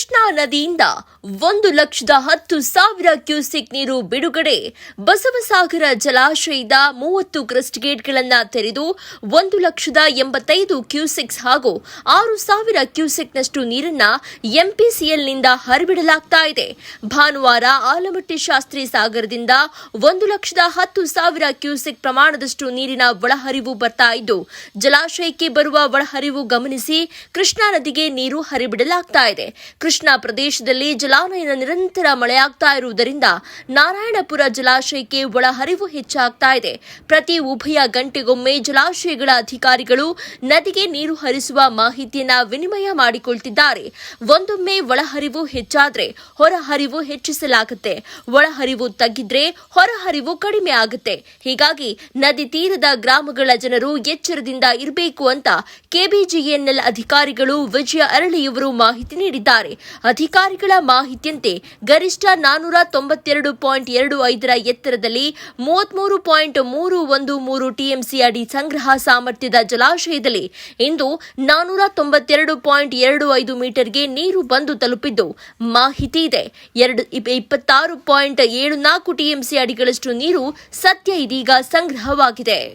ಕೃಷ್ಣಾ ನದಿಯಿಂದ ಒಂದು ಲಕ್ಷದ ಹತ್ತು ಸಾವಿರ ಕ್ಯೂಸೆಕ್ ನೀರು ಬಿಡುಗಡೆ ಬಸವಸಾಗರ ಜಲಾಶಯದ ಮೂವತ್ತು ಕ್ರಸ್ಟ್ ಗೇಟ್ಗಳನ್ನು ತೆರೆದು ಒಂದು ಲಕ್ಷದ ಎಂಬತ್ತೈದು ಕ್ಯೂಸೆಕ್ಸ್ ಹಾಗೂ ಆರು ಸಾವಿರ ಕ್ಯೂಸೆಕ್ನಷ್ಟು ನೀರನ್ನ ಎಂಪಿಸಿಎಲ್ನಿಂದ ಹರಿಬಿಡಲಾಗ್ತಾ ಇದೆ. ಭಾನುವಾರ ಆಲಮಟ್ಟಿ ಶಾಸ್ತ್ರಿ ಸಾಗರದಿಂದ ಒಂದು ಲಕ್ಷದ ಹತ್ತು ಸಾವಿರ ಕ್ಯೂಸೆಕ್ ಪ್ರಮಾಣದಷ್ಟು ನೀರಿನ ಒಳಹರಿವು ಬರ್ತಾ ಇದ್ದು, ಜಲಾಶಯಕ್ಕೆ ಬರುವ ಒಳಹರಿವು ಗಮನಿಸಿ ಕೃಷ್ಣಾ ನದಿಗೆ ನೀರು ಹರಿಬಿಡಲಾಗ್ತಾ ಇದೆ. ಕೃಷ್ಣಾ ಪ್ರದೇಶದಲ್ಲಿ ಜಲಾನಯನ ನಿರಂತರ ಮಳೆಯಾಗ್ತಾ ಇರುವುದರಿಂದ ನಾರಾಯಣಪುರ ಜಲಾಶಯಕ್ಕೆ ಒಳಹರಿವು ಹೆಚ್ಚಾಗ್ತಾ ಇದೆ. ಪ್ರತಿ ಉಭಯ ಗಂಟೆಗೊಮ್ಮೆ ಜಲಾಶಯಗಳ ಅಧಿಕಾರಿಗಳು ನದಿಗೆ ನೀರು ಹರಿಸುವ ಮಾಹಿತಿಯನ್ನ ವಿನಿಮಯ ಮಾಡಿಕೊಳ್ತಿದ್ದಾರೆ. ಒಂದೊಮ್ಮೆ ಒಳಹರಿವು ಹೆಚ್ಚಾದ್ರೆ ಹೊರಹರಿವು ಹೆಚ್ಚಿಸಲಾಗುತ್ತೆ. ಒಳಹರಿವು ತಗ್ಗಿದ್ರೆ ಹೊರಹರಿವು ಕಡಿಮೆ ಆಗುತ್ತೆ. ಹೀಗಾಗಿ ನದಿ ತೀರದ ಗ್ರಾಮಗಳ ಜನರು ಎಚ್ಚರದಿಂದ ಇರಬೇಕು ಅಂತ ಕೆಬಿಜಿಎನ್ಎಲ್ ಅಧಿಕಾರಿಗಳು ವಿಜಯ ಅರಳಿಯವರು ಮಾಹಿತಿ ನೀಡಿದ್ದಾರೆ. ಅಧಿಕಾರಿಗಳ ಮಾಹಿತಿಯಂತೆ ಗರಿಷ್ಠ ನಾನೂರ ತೊಂಬತ್ತೆರಡು ಪಾಯಿಂಟ್ ಎರಡು ಐದರ ಎತ್ತರದಲ್ಲಿ ಮೂವತ್ಮೂರು ಪಾಯಿಂಟ್ ಮೂರು ಒಂದು ಮೂರು ಟಿಎಂಸಿ ಅಡಿ ಸಂಗ್ರಹ ಸಾಮರ್ಥ್ಯದ ಜಲಾಶಯದಲ್ಲಿ ಇಂದು ನಾನೂರ ತೊಂಬತ್ತೆರಡು ಪಾಯಿಂಟ್ ಎರಡು ಐದು ಮೀಟರ್ಗೆ ನೀರು ಬಂದು ತಲುಪಿದ್ದು ಮಾಹಿತಿ ಇದೆ. ಎರಡು, ಇಪ್- ಇಪ್ಪತ್ತಾರು ಪಾಯಿಂಟ್ ಏಳು ನಾಲ್ಕು ಟಿಎಂಸಿ ಅಡಿಗಳಷ್ಟು ನೀರು ಸದ್ಯ ಇದೀಗ ಸಂಗ್ರಹವಾಗಿದೆ.